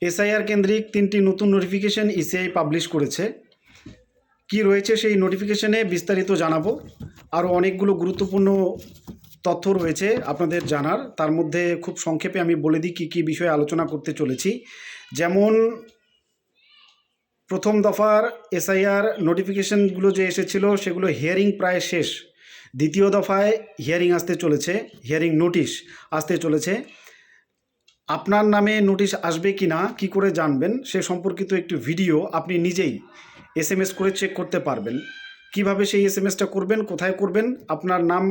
SIR কেন্দ্রিক তিনটি নতুন নোটিফিকেশন ইসিআই পাবলিশ করেছে। কি রয়েছে সেই নোটিফিকেশনে বিস্তারিত জানাব। আরও অনেকগুলো গুরুত্বপূর্ণ তথ্য রয়েছে আপনাদের জানার। তার মধ্যে খুব সংক্ষেপে আমি বলে দিই কী কী বিষয়ে আলোচনা করতে চলেছি। যেমন, প্রথম দফার এসআইআর নোটিফিকেশনগুলো যে এসেছিল, সেগুলো হিয়ারিং প্রায় শেষ। দ্বিতীয় দফায় হিয়ারিং আসতে চলেছে হিয়ারিং নোটিশ আসতে চলেছে। আপনার নামে নোটিশ আসবে কি না, কী করে জানবেন, সে সম্পর্কিত একটি ভিডিও আপনি নিজেই এস এম এস করে চেক করতে পারবেন। কীভাবে সেই এস এম এসটা করবেন, কোথায় করবেন, আপনার নাম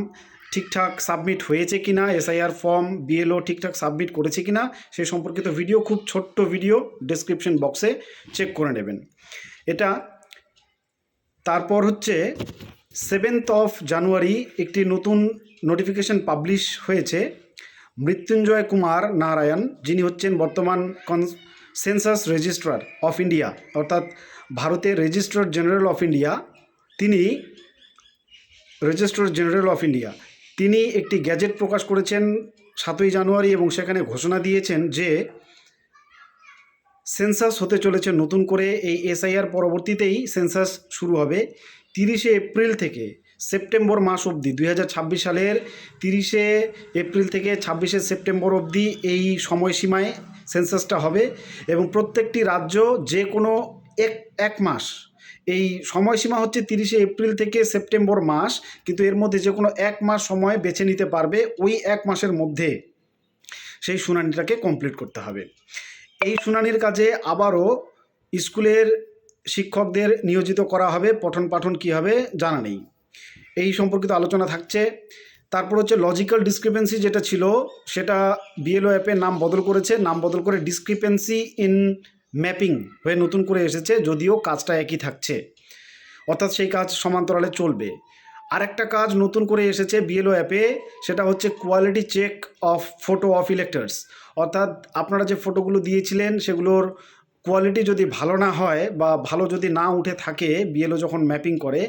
ঠিকঠাক সাবমিট হয়েছে কি না এসআইআর ফর্ম বিএলও ঠিকঠাক সাবমিট করেছে কি না, সে সম্পর্কিত ভিডিও খুব ছোট্ট ভিডিও ডেসক্রিপশন বক্সে চেক করে নেবেন। এটা তারপর হচ্ছে সেভেন্থ অফ জানুয়ারি একটি নতুন নোটিফিকেশন পাবলিশ হয়েছে। মৃত্যুঞ্জয় কুমার নারায়ণ, যিনি হচ্ছেন বর্তমান সেন্সাস রেজিস্ট্রার অফ ইন্ডিয়া অর্থাৎ ভারতের রেজিস্ট্রার জেনারেল অফ ইন্ডিয়া তিনি রেজিস্ট্রার জেনারেল অফ ইন্ডিয়া তিনি একটি গ্যাজেট প্রকাশ করেছেন সাতই জানুয়ারি এবং সেখানে ঘোষণা দিয়েছেন যে সেন্সাস হতে চলেছে নতুন করে। এই এসআইআর পরবর্তীতেই সেন্সাস শুরু হবে তিরিশে এপ্রিল থেকে। সেপ্টেম্বর মাস অবধি, দুই হাজার ছাব্বিশ সালের তিরিশে এপ্রিল থেকে ছাব্বিশে সেপ্টেম্বর অবধি এই সময়সীমায় সেন্সাসটা হবে এবং প্রত্যেকটি রাজ্য যে কোনো এক এক মাস। এই সময়সীমা হচ্ছে তিরিশে এপ্রিল থেকে সেপ্টেম্বর মাস, কিন্তু এর মধ্যে যে কোনো এক মাস সময় বেছে নিতে পারবে ওই এক মাসের মধ্যে। সেই শুনানিটাকে কমপ্লিট করতে হবে। এই শুনানির কাজে আবারও স্কুলের শিক্ষকদের নিয়োজিত করা হবে। পঠন পাঠন কী হবে জানা নেই। এই সম্পর্কিত আলোচনা থাকছে। তারপর হচ্ছে লজিক্যাল ডিসক্রিপেন্সি যেটা ছিল, সেটা বিএলও অ্যাপে নাম বদল করেছে। নাম বদল করে ডিসক্রিপেন্সি ইন ম্যাপিং হয়ে নতুন করে এসেছে, যদিও কাজটা একই থাকছে। অর্থাৎ সেই কাজ সমান্তরালে চলবে। আরেকটা কাজ নতুন করে এসেছে বিএলও অ্যাপে সেটা হচ্ছে quality check of photo of electors অর্থাৎ আপনারা যে ফটোগুলো দিয়েছিলেন, সেগুলোর কোয়ালিটি যদি ভালো না হয় বা ভালো যদি না উঠে থাকে বিএলও যখন ম্যাপিং করে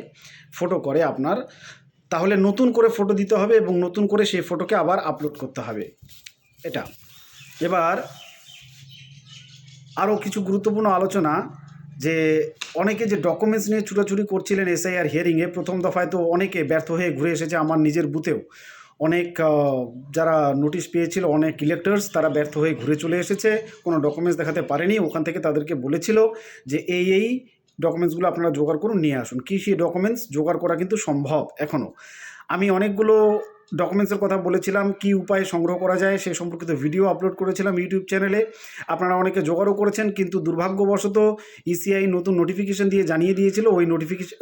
ফটো করে আপনার, তাহলে নতুন করে ফটো দিতে হবে এবং নতুন করে সেই ফটোকে আবার আপলোড করতে হবে। এটা। এবার, আরও কিছু গুরুত্বপূর্ণ আলোচনা, যে অনেকে যে ডকুমেন্টস নিয়ে ছুটোছুটি করছিলেন এসআইআর হিয়ারিংয়ে প্রথম দফায় তো অনেকে ব্যর্থ হয়ে ঘুরে এসেছে আমার নিজের বুথেও অনেক যারা নোটিশ পেয়েছিল, অনেক ইলেক্টার্স তারা ব্যর্থ হয়ে ঘুরে চলে এসেছে। কোনো ডকুমেন্টস দেখাতে পারেনি। ওখান থেকে তাদেরকে বলেছিল যে, এই এই ডকুমেন্টসগুলো আপনারা জোগাড় করুন, নিয়ে আসুন। কী সেই ডকুমেন্টস জোগাড় করা কিন্তু সম্ভব এখনও আমি অনেকগুলো ডকুমেন্টসের কথা বলেছিলাম, কি উপায়ে সংগ্রহ করা যায় সে সম্পর্কিত ভিডিও আপলোড করেছিলাম ইউটিউব চ্যানেলে আপনারা অনেকে জোগাড়ও করেছেন, কিন্তু দুর্ভাগ্যবশত ইসিআই নতুন নোটিফিকেশন দিয়ে জানিয়ে দিয়েছিল, ওই নোটিফিকেশন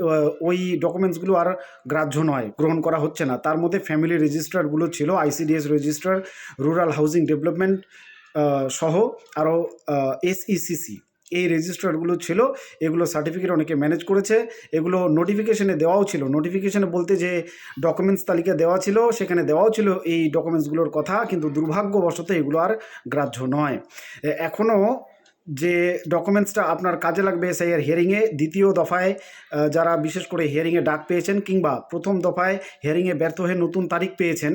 ওই ডকুমেন্টসগুলো আর গ্রাহ্য নয়, গ্রহণ করা হচ্ছে না। তার মধ্যে ফ্যামিলি রেজিস্ট্রারগুলো ছিল ICDS registrar rural housing development সহ আরও এসইসিসি এই রেজিস্ট্রারগুলো ছিল, এগুলো সার্টিফিকেট অনেকে ম্যানেজ করেছে, এগুলো নোটিফিকেশনে দেওয়াও ছিল। নোটিফিকেশনে বলতে যে ডকুমেন্টস তালিকা দেওয়া ছিল, সেখানে দেওয়াও ছিল এই ডকুমেন্টসগুলোর কথা, কিন্তু দুর্ভাগ্যবশত এগুলো আর গ্রাহ্য নয়। এখনও যে ডকুমেন্টসটা আপনার কাজে লাগবে এসআইআর হিয়ারিংয়ে দ্বিতীয় দফায় যারা বিশেষ করে হিয়ারিংয়ে ডাক পেয়েছেন কিংবা প্রথম দফায় হিয়ারিংয়ে ব্যর্থ হয়ে নতুন তারিখ পেয়েছেন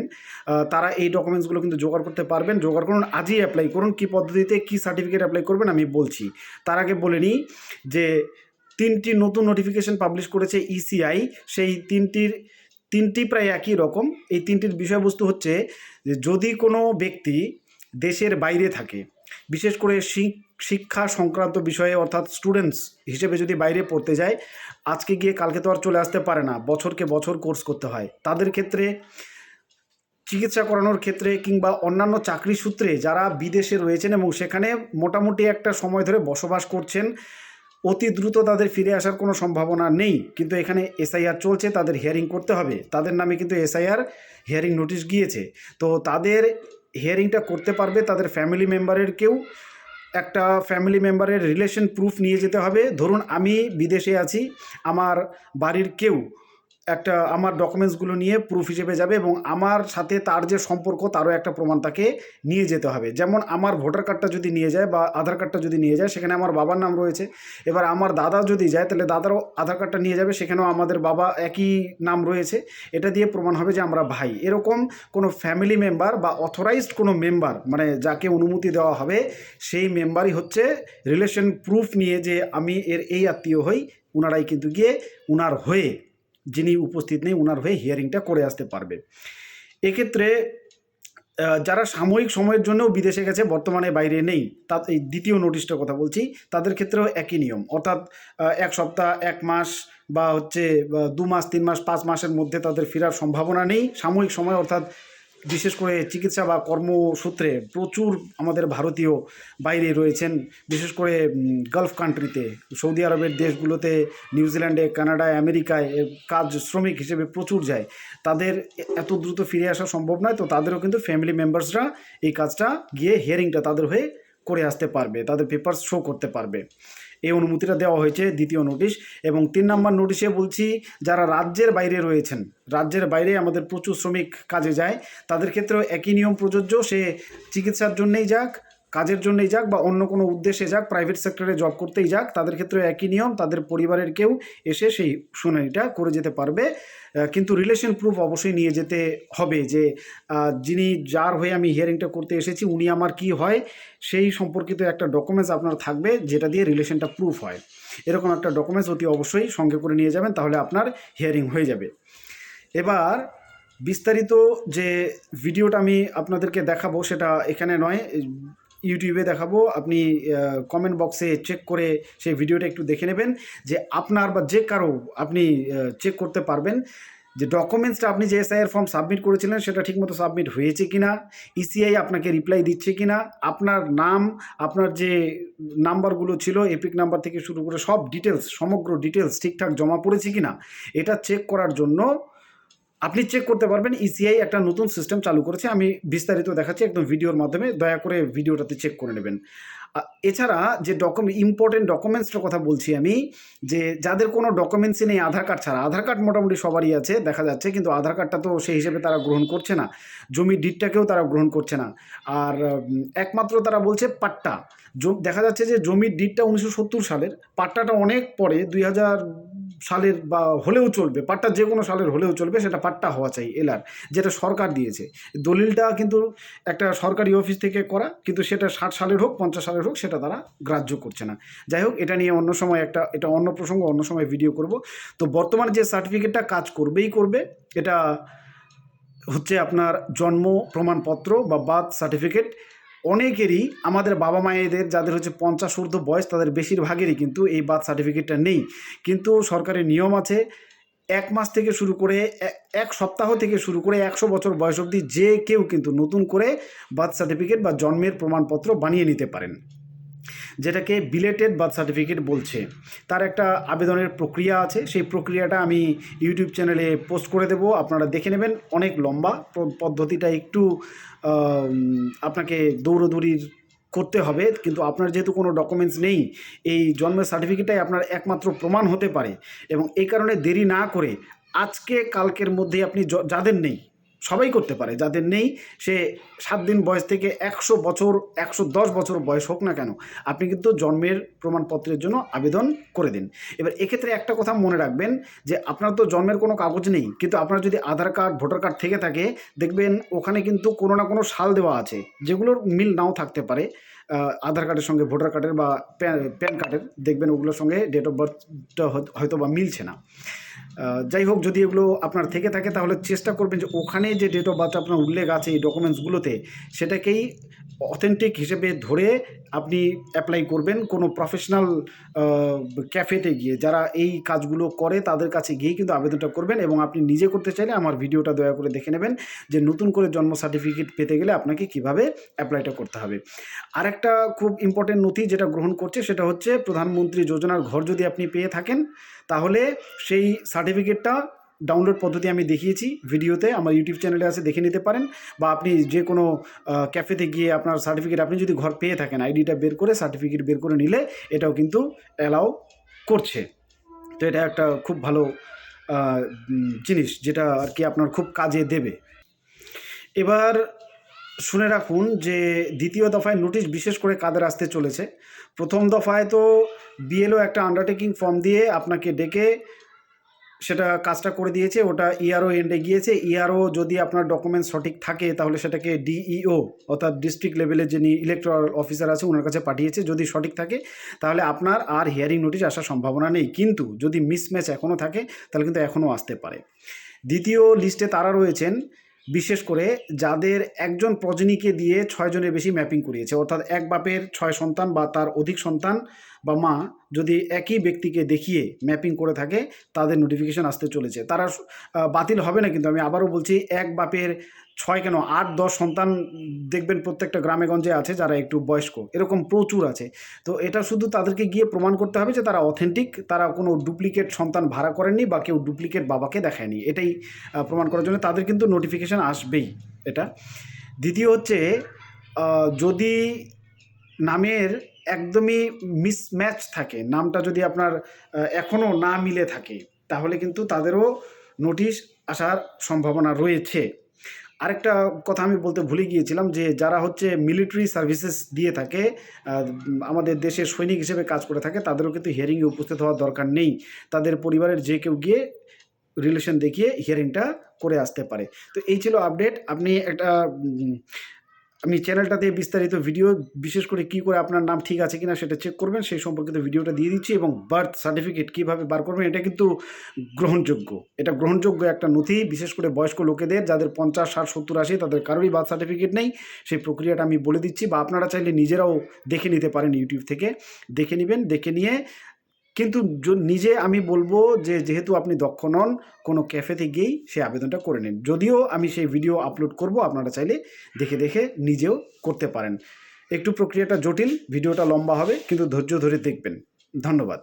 তারা এই ডকুমেন্টসগুলো কিন্তু জোগাড় করতে পারবেন। জোগাড় করুন, আজই অ্যাপ্লাই করুন। কী পদ্ধতিতে কী সার্টিফিকেট অ্যাপ্লাই করবেন আমি বলছি। তার আগে বলে নিই যে তিনটি নতুন নোটিফিকেশন পাবলিশ করেছে ইসিআই সেই তিনটির, তিনটি প্রায় একই রকম। এই তিনটির বিষয়বস্তু হচ্ছে যে যদি কোনো ব্যক্তি দেশের বাইরে থাকে বিশেষ করে শিক- শিক্ষা সংক্রান্ত বিষয়ে অর্থাৎ স্টুডেন্টস হিসেবে যদি বাইরে পড়তে যায়, আজকে গিয়ে কালকে তো আর চলে আসতে পারে না, বছরকে বছর কোর্স করতে হয়। তাদের ক্ষেত্রে, চিকিৎসা করানোর ক্ষেত্রে কিংবা অন্যান্য চাকরি সূত্রে যারা বিদেশে রয়েছেন এবং সেখানে মোটামুটি একটা সময় ধরে বসবাস করছেন, অতি দ্রুত তাদের ফিরে আসার কোনো সম্ভাবনা নেই। কিন্তু এখানে এসআইআর চলছে, তাদের হিয়ারিং করতে হবে। তাদের নামে কিন্তু এসআইআর হিয়ারিং নোটিশ গিয়েছে। তো তাদের হিয়ারিংটা করতে পারবে, তাদের ফ্যামিলি মেম্বারের কেউ। একটা ফ্যামিলি মেম্বারের রিলেশন প্রুফ নিয়ে যেতে হবে। ধরুন আমি বিদেশে আছি, আমার বাড়ির কেউ একটা আমার ডকুমেন্টসগুলো নিয়ে প্রুফ হিসেবে যাবে এবং আমার সাথে তার যে সম্পর্ক, তারও একটা প্রমাণ তাকে নিয়ে যেতে হবে। যেমন আমার ভোটার কার্ডটা যদি নিয়ে যায় বা আধার কার্ডটা যদি নিয়ে যায়, সেখানে আমার বাবার নাম রয়েছে। এবার আমার দাদা যদি যায়, তাহলে দাদারও আধার কার্ডটা নিয়ে যাবে, সেখানেও আমাদের বাবা একই নাম রয়েছে। এটা দিয়ে প্রমাণ হবে যে আমরা ভাই। এরকম কোনো ফ্যামিলি মেম্বার বা অথরাইজড কোনো মেম্বার মানে যাকে অনুমতি দেওয়া হবে, সেই মেম্বারই হচ্ছে রিলেশন প্রুফ নিয়ে যে আমি এর এই আত্মীয় হই, উনারাই কিন্তু গিয়ে উনার হয়ে যিনি উপস্থিত নেই ওনার হয়ে হিয়ারিংটা করে আসতে পারবে। এক্ষেত্রে যারা সাময়িক সময়ের জন্যও বিদেশে গেছে, বর্তমানে বাইরে নেই, তা, এই দ্বিতীয় নোটিশটার কথা বলছি, তাদের ক্ষেত্রেও একই নিয়ম। অর্থাৎ এক সপ্তাহ, এক মাস বা হচ্ছে দু মাস, তিন মাস, পাঁচ মাসের মধ্যে তাদের ফেরার সম্ভাবনা নেই। সাময়িক সময়, অর্থাৎ বিশেষ করে চিকিৎসা বা কর্মসূত্রে প্রচুর আমাদের ভারতীয় বাইরে রয়েছেন। বিশেষ করে গালফ কান্ট্রিতে সৌদি আরবের দেশগুলোতে নিউজিল্যান্ডে কানাডায় আমেরিকায় কাজ শ্রমিক হিসেবে প্রচুর যায়। তাদের এত দ্রুত ফিরে আসা সম্ভব নয়, তো তাদেরও কিন্তু ফ্যামিলি মেম্বার্সরা এই কাজটা গিয়ে হিয়ারিংটা তাদের হয়ে করে আসতে পারবে, তাদের পেপার শো করতে পারবে। এই অনুমতিটা দেওয়া হয়েছে দ্বিতীয় নোটিশ এবং তিন নম্বর নোটিশে বলছি, যারা রাজ্যের বাইরে রয়েছেন, রাজ্যের বাইরে আমাদের প্রচুর শ্রমিক কাজে যায়, তাদের ক্ষেত্রেও একই নিয়ম প্রযোজ্য, সে চিকিৎসার জন্যেই যাক কাজের জন্যই যাক বা অন্য কোনো উদ্দেশ্যে যাক প্রাইভেট সেক্টরে জব করতেই যাক, তাদের ক্ষেত্রে একই নিয়ম, তাদের পরিবারের কেউ এসে সেই শুনানিটা করে যেতে পারবে। কিন্তু রিলেশন প্রুফ অবশ্যই নিয়ে যেতে হবে যে যিনি যার হয়ে আমি হিয়ারিংটা করতে এসেছি, উনি আমার কি হয়, সেই সম্পর্কিত একটা ডকুমেন্টস আপনার থাকবে যেটা দিয়ে রিলেশনটা প্রুফ হয়। এরকম একটা ডকুমেন্টস অতি অবশ্যই সঙ্গে করে নিয়ে যাবেন, তাহলে আপনার হিয়ারিং হয়ে যাবে। এবার বিস্তারিত যে ভিডিওটা আমি আপনাদেরকে দেখাবো, সেটা এখানে নয় ইউটিউবে দেখাবো। আপনি কমেন্ট বক্সে চেক করে সেই ভিডিওটা একটু দেখে নেবেন যে আপনার বা যে কারও আপনি চেক করতে পারবেন যে ডকুমেন্টসটা আপনি যে এসআইআর ফর্ম সাবমিট করেছিলেন সেটা ঠিকমতো সাবমিট হয়েছে কি না ইসিআই আপনাকে রিপ্লাই দিচ্ছে কিনা, আপনার নাম, আপনার যে নাম্বারগুলো ছিল, এপিক নাম্বার থেকে শুরু করে সব ডিটেলস সমগ্র ডিটেলস ঠিকঠাক জমা পড়েছে কি না এটা চেক করার জন্য আপনি চেক করতে পারবেন ইসিআই একটা নতুন সিস্টেম চালু করেছে। আমি বিস্তারিত দেখাচ্ছি, একদম ভিডিওর মাধ্যমে। দয়া করে ভিডিওটাতে চেক করে নেবেন। এছাড়া যে ডকুমেন্ট ইম্পর্টেন্ট ডকুমেন্টসটার কথা বলছি আমি, যে যাদের কোনো ডকুমেন্টসই নেই, আধার কার্ড ছাড়া, আধার কার্ড মোটামুটি সবারই আছে, দেখা যাচ্ছে। কিন্তু আধার কার্ডটা তো সেই হিসেবে তারা গ্রহণ করছে না। জমির ডিটটাকেও তারা গ্রহণ করছে না। আর একমাত্র তারা বলছে পাট্টা। দেখা যাচ্ছে যে জমির ডিটটা উনিশশো সত্তর সালের। পাট্টাটা অনেক পরে, দুই হাজার সালের বা হলেও চলবে, পাট্টা যে কোনো সালের হলেও চলবে, সেটা পাট্টা হওয়া চাই, এলার, যেটা সরকার দিয়েছে। দলিলটা কিন্তু একটা সরকারি অফিস থেকে করা, কিন্তু সেটা ষাট সালের হোক, পঞ্চাশ সালের হোক, সেটা তারা গ্রাহ্য করছে না। যাই হোক, এটা নিয়ে অন্য সময় একটা, এটা অন্য প্রসঙ্গ, অন্য সময় ভিডিও করব। তো বর্তমানে যে সার্টিফিকেটটা কাজ করবেই করবে, এটা হচ্ছে আপনার জন্ম প্রমাণপত্র বা বার্থ সার্টিফিকেট অনেকেরই আমাদের বাবা মায়েদের যাদের হচ্ছে পঞ্চাশ ঊর্ধ্ব বয়স তাদের বেশিরভাগেরই কিন্তু এই বার্থ সার্টিফিকেটটা নেই। কিন্তু সরকারের নিয়ম আছে, এক মাস থেকে শুরু করে এক সপ্তাহ থেকে শুরু করে একশো বছর বয়স অবধি যে কেউ কিন্তু নতুন করে বার্থ সার্টিফিকেট বা জন্মের প্রমাণপত্র বানিয়ে নিতে পারেন। যেটাকে বিলেটেড বার্থ সার্টিফিকেট বলছে। তার একটা আবেদনের প্রক্রিয়া আছে। সেই প্রক্রিয়াটা আমি ইউটিউব চ্যানেলে পোস্ট করে দেব। আপনারা দেখে নেবেন। অনেক লম্বা পদ্ধতিটা একটু আপনাকে দৌড়দৌড়ির করতে হবে। কিন্তু আপনার যেহেতু কোনো ডকুমেন্টস নেই, এই জন্মের সার্টিফিকেটটাই আপনার একমাত্র প্রমাণ হতে পারে। এবং এই কারণে দেরি না করে আজকে কালকের মধ্যে আপনি যাদের নেই সবাই করতে পারে, যাদের নেই সে সাত দিন বয়স থেকে একশো বছর, একশো দশ বছর বয়স হোক না কেন, আপনি কিন্তু জন্মের প্রমাণপত্রের জন্য আবেদন করে দিন। এবার এক্ষেত্রে একটা কথা মনে রাখবেন যে আপনার তো জন্মের কোনো কাগজ নেই, কিন্তু আপনার যদি আধার কার্ড, ভোটার কার্ড থেকে থাকে, দেখবেন ওখানে কিন্তু কোনো না কোনো সাল দেওয়া আছে, যেগুলোর মিল নাও থাকতে পারে। আধার কার্ডের সঙ্গে ভোটার কার্ডের বা প্যান কার্ডের, দেখবেন ওগুলোর সঙ্গে ডেট অফ বার্থটা হয়তো বা মিলছে না। যাই হোক, যদি এগুলো আপনার থেকে থাকে, তাহলে চেষ্টা করবেন যে ওখানে যে ডেট অফ বার্থ আপনার উল্লেখ আছে, এই ডকুমেন্টসগুলোতে সেটাকেই অথেন্টিক হিসেবে ধরে আপনি অ্যাপ্লাই করবেন কোনো প্রফেশনাল ক্যাফেতে গিয়ে। যারা এই কাজগুলো করে, তাদের কাছে গিয়ে কিন্তু আবেদনটা করবেন এবং আপনি নিজে করতে চাইলে আমার ভিডিওটা দয়া করে দেখে নেবেন যে নতুন করে জন্ম সার্টিফিকেট পেতে গেলে আপনাকে কীভাবে অ্যাপ্লাইটা করতে হবে। আরেকটা খুব ইম্পর্টেন্ট নথি যেটা গ্রহণ করছে, সেটা হচ্ছে প্রধানমন্ত্রী যোজনার ঘর যদি আপনি পেয়ে থাকেন তাহলে সেই সার্টিফিকেটটা ডাউনলোড পদ্ধতি আমি দেখিয়েছি, ভিডিওতে আমার ইউটিউব চ্যানেলে আছে, দেখে নিতে পারেন। বা আপনি যে কোনো ক্যাফেতে গিয়ে আপনার সার্টিফিকেট আপনি যদি ঘর পেয়ে থাকেন আইডিটা বের করে সার্টিফিকেট বের করে নিলে এটাও কিন্তু অ্যালাউ করছে। তো এটা একটা খুব ভালো জিনিস যেটা আর কি আপনার খুব কাজে দেবে। এবার শুনে রাখুন যে দ্বিতীয় দফায় নোটিশ বিশেষ করে কাদের আসতে চলেছে। প্রথম দফায় তো বিএলও একটা আন্ডারটেকিং ফর্ম দিয়ে আপনাকে ডেকে সেটা কাজটা করে দিয়েছে, ওটা ইআরও এন্ডে গিয়েছে। ইআরও যদি আপনার ডকুমেন্ট সঠিক থাকে, তাহলে সেটাকে ডিইও অর্থাৎ ডিস্ট্রিক্ট লেভেলে যিনি ইলেকট্রাল অফিসার আছে, ওনার কাছে পাঠিয়েছে। যদি সঠিক থাকে, তাহলে আপনার আর হিয়ারিং নোটিশ আসার সম্ভাবনা নেই। কিন্তু যদি মিসম্যাচ এখনও থাকে, তাহলে কিন্তু এখনও আসতে পারে। দ্বিতীয় লিস্টে তারা রয়েছেন বিশেষ করে যাদের একজন প্রজনীকে দিয়ে ছয়জনের বেশি ম্যাপিং করিয়েছে, অর্থাৎ এক বাপের ছয় সন্তান বা তার অধিক সন্তান বা মা যদি একই ব্যক্তিকে দেখিয়ে ম্যাপিং করে থাকে, তাদের নোটিফিকেশান আসতে চলেছে। তারা বাতিল হবে না কিন্তু আমি আবারও বলছি, এক বাপের ছয় কেন? আট, দশ সন্তান দেখবেন প্রত্যেকটা গ্রামে গঞ্জে আছে যারা একটু বয়স্ক। এরকম প্রচুর আছে। তো এটা শুধু তাদেরকে গিয়ে প্রমাণ করতে হবে যে তারা অথেন্টিক তারা কোনো ডুপ্লিকেট সন্তান ভাড়া করেননি বা কেউ ডুপ্লিকেট বাবাকে দেখায়নি। এটাই প্রমাণ করার জন্য তাদের কিন্তু নোটিফিকেশান আসবেই এটা। দ্বিতীয় হচ্ছে যদি নামের একদমই মিসম্যাচ থাকে। নামটা যদি আপনার এখনও না মিলে থাকে, তাহলে কিন্তু তাদেরও নোটিশ আসার সম্ভাবনা রয়েছে। আরেকটা কথা আমি বলতে ভুলে গিয়েছিলাম যে, যারা হচ্ছে মিলিটারি সার্ভিসেস দিয়ে থাকে আমাদের দেশের সৈনিক হিসেবে কাজ করে থাকে, তাদেরও কিন্তু হিয়ারিংয়ে উপস্থিত হওয়ার দরকার নেই। তাদের পরিবারের যে কেউ গিয়ে রিলেশন দেখিয়ে হিয়ারিংটা করে আসতে পারে। তো এই ছিল আপডেট আপনি একটা আমি চ্যানেলটাতে বিস্তারিত ভিডিও বিশেষ করে কি করে আপনার নাম ঠিক আছে কিনা সেটা চেক করবেন, সেই সম্পর্কিত ভিডিওটা দিয়ে দিচ্ছি এবং বার্থ সার্টিফিকেট কীভাবে বার করবেন, এটা কিন্তু গ্রহণযোগ্য। এটা গ্রহণযোগ্য একটা নথি, বিশেষ করে বয়স্ক লোকেদের, যাদের পঞ্চাশ, ষাট, সত্তর আশি, তাদের কারোরই বার্থ সার্টিফিকেট নেই। সেই প্রক্রিয়াটা আমি বলে দিচ্ছি বা আপনারা চাইলে নিজেরাও দেখে নিতে পারেন ইউটিউব থেকে। দেখে নেবেন, দেখে নিয়ে কিন্তু নিজে আমি বলব যে যেহেতু আপনি দক্ষ নন, কোনো ক্যাফেতে গিয়েই সেই আবেদনটা করে নিন। যদিও আমি সেই ভিডিও আপলোড করব, আপনারা চাইলে দেখে দেখে নিজেও করতে পারেন। একটু প্রক্রিয়াটা জটিল, ভিডিওটা লম্বা হবে, কিন্তু ধৈর্য ধরে দেখবেন। ধন্যবাদ।